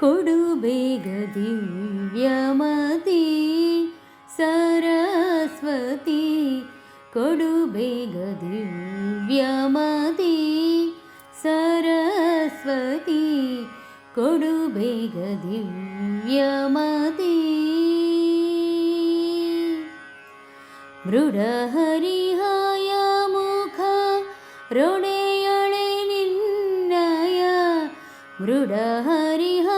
കൊടുവേഗ ദിവ്യമതി സരസ്വതി കൊടുവേഗ ദിവ്യമതി സരസ്വതി കൊടുവേഗ ദിവ്യമതി മൃഡഹരിഹായ മുഖ രുണയണെ നിന്നയ. മൃഡഹരിഹ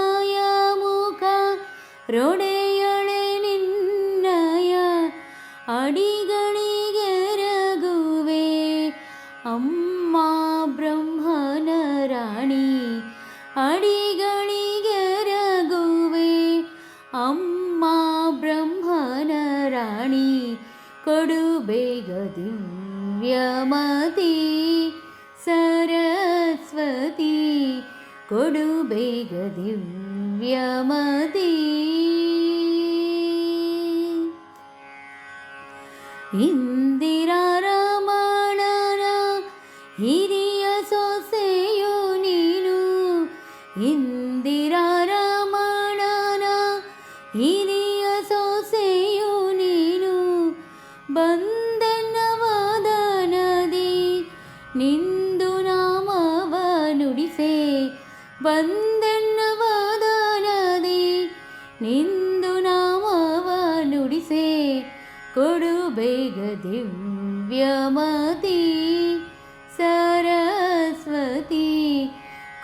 ರೊಡೆಯೊಳೆ ನಿನ್ನಯ ಅಡಿಗಳಿಗೆ ರಘುವೆ ಅಮ್ಮ ಬ್ರಹ್ಮನ ರಾಣಿ ಅಡಿಗಳಿಗೆ ರಘುವೆ ಅಮ್ಮ ಬ್ರಹ್ಮನ ರಾಣಿ ಕೊಡು ಬೇಗ ದಿವ್ಯಮತಿ ಸರಸ್ವತಿ ಕೊಡು ಬೇಗ ದಿವ್ಯಮತಿ ಇಂದಿರಾ ರಮಣನ ಹಿರಿಯ ಸೊಸೆಯು ನೀನು. ಇಂದಿರಾ ರಮಣನ ಹಿರಿಯ ಸೊಸೆಯು ನೀನು. ಬಂದೆನ್ನವಾದ ನದಿ ನಾಮವ ನುಡಿಸೆ. ನಿಂದು ನಾಮವ ನುಡಿಸೆ ಕೊಡು ಬೇಗ ದಿವ್ಯಮತಿ ಸರಸ್ವತಿ,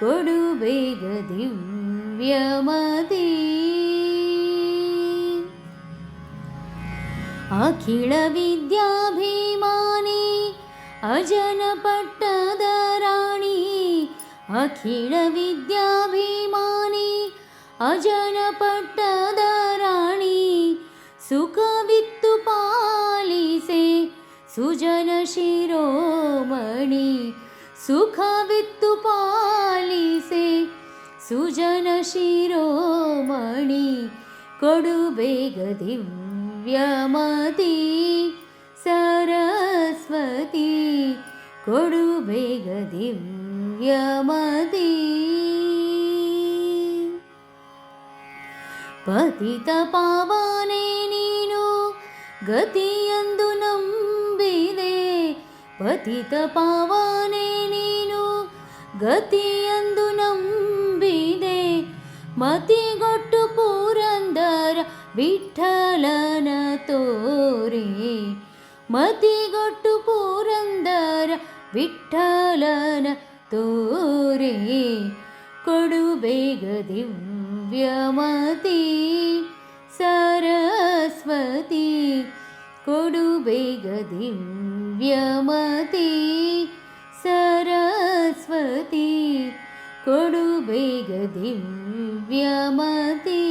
ಕೊಡು ಬೇಗ ದಿವ್ಯಮತಿ ಅಖಿಳ ವಿದ್ಯಾಭಿಮಾನಿ, ಅಜನ ಪಟ್ಟದ ರಾಣಿ. ಅಖಿಳ ವಿದ್ಯಾಭಿಮಾನಿ ಅಜನ ಪಟ್ಟದ ರಾಣಿ ಸುಖವಿತ್ತು ಪಾಲಿಸೆ ಸುಜನ ಶಿರೋಮಣಿ ಸುಖವಿತ್ತು ಪಾಲಿಸೆ ಸುಜನ ಶಿರೋಮಣಿ ಕೊಡು ಬೇಗ ದಿವ್ಯಮತಿ ಸರಸ್ವತಿ ಕೊಡು ಬೇಗ ದಿವ್ಯಮತಿ ಪತಿತ ಪಾವನೆ ನೀನು, ಗತಿಯಂದು ನಂಬಿದೆ. ಪತಿತ ಪಾವನೆ ನೀನು, ಗತಿಯಂದು ನಂಬಿದೆ. ಮತಿಗೊಟ್ಟು ಪುರಂದರ ವಿಠಲನ ತೋರೆ. ಮತಿಗೊಟ್ಟು ಪುರಂದರ ವಿಠಲನ ತೋರೆ. ಕೊಡು ಬೇಗ ्यमति सरस्वती कोडुबेगदिव्यमती सरस्वती कोडुबेगदिव्यमती बेगधिं व्यमति